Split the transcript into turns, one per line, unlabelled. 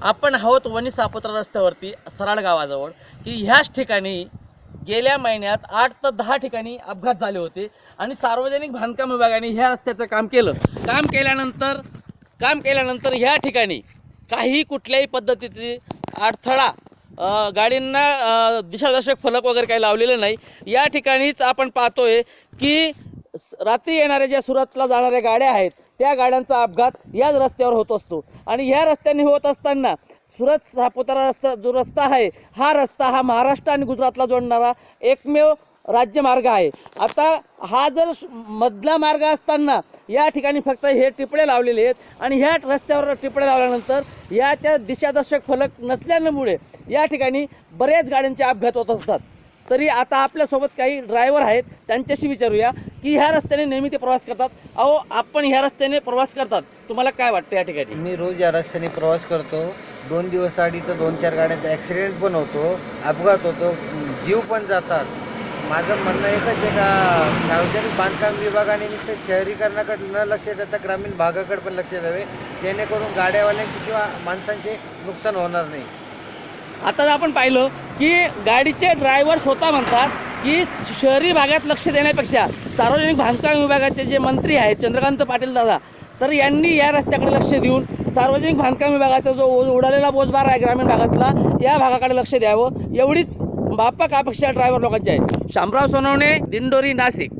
आपण आहोत वणी सापत्रा रस्त्यावरती सराड गावाजवळ की ह्याच ठिकाणी गेल्या महिन्यात आठ ते दहा ठिकाणी अपघात झाले होते आणि सार्वजनिक बांधकाम विभागाने ह्या रस्त्याचं काम केलं. काम केल्यानंतर काम केल्यानंतर ह्या ठिकाणी काही कुठल्याही पद्धतीची अडथळा गाडींना दिशादर्शक फलक वगैरे काही लावलेले नाही. या ठिकाणीच आपण पाहतोय की रात्री येणाऱ्या ज्या सुरतला जाणाऱ्या गाड्या आहेत त्या गाड्यांचा अपघात याच रस्त्यावर होत असतो. आणि ह्या रस्त्याने होत असताना सुरत सापुतारा रस्ता जो रस्ता आहे हा रस्ता हा महाराष्ट्र आणि गुजरातला जोडणारा एकमेव राज्यमार्ग आहे. आता हा जर मधला मार्ग असताना या ठिकाणी फक्त हे टिपडे लावलेले आहेत आणि ह्या रस्त्यावर टिपडे लावल्यानंतर या त्या दिशादर्शक फलक नसल्यामुळे या ठिकाणी बऱ्याच गाड्यांचे अपघात होत असतात. तरी आता आपल्यासोबत काही ड्रायव्हर आहेत त्यांच्याशी विचारूया की ह्या रस्त्याने नेहमी ते प्रवास करतात. अहो आपण ह्या रस्त्याने प्रवास करतात. तुम्हाला काय वाटतं या ठिकाणी?
मी रोज या रस्त्याने प्रवास करतो. दोन दिवस आधी तर दोन चार गाड्यांचा ॲक्सिडेंट पण होतो अपघात होतो जीव पण जातात. माझं म्हणणं एकच आहे का सार्वजनिक बांधकाम विभागाने नुसतं शहरीकरणाकडे न लक्ष देता ग्रामीण भागाकडे पण लक्ष द्यावे. जेणेकरून गाड्यावाल्यांचे किंवा माणसांचे नुकसान होणार नाही.
आता जर आपण पाहिलं की गाडीचे ड्रायव्हर स्वतः म्हणतात की शहरी भागात लक्ष देण्यापेक्षा सार्वजनिक बांधकाम विभागाचे जे मंत्री आहेत चंद्रकांत पाटील दादा तर यांनी या रस्त्याकडे लक्ष देऊन सार्वजनिक बांधकाम विभागाचा जो उडालेला बोजबार आहे ग्रामीण भागातला या भागाकडे लक्ष द्यावं. एवढीच बापक अपेक्षा ड्रायव्हर लोकांची आहे. शामराव सोनवणे दिंडोरी नाशिक.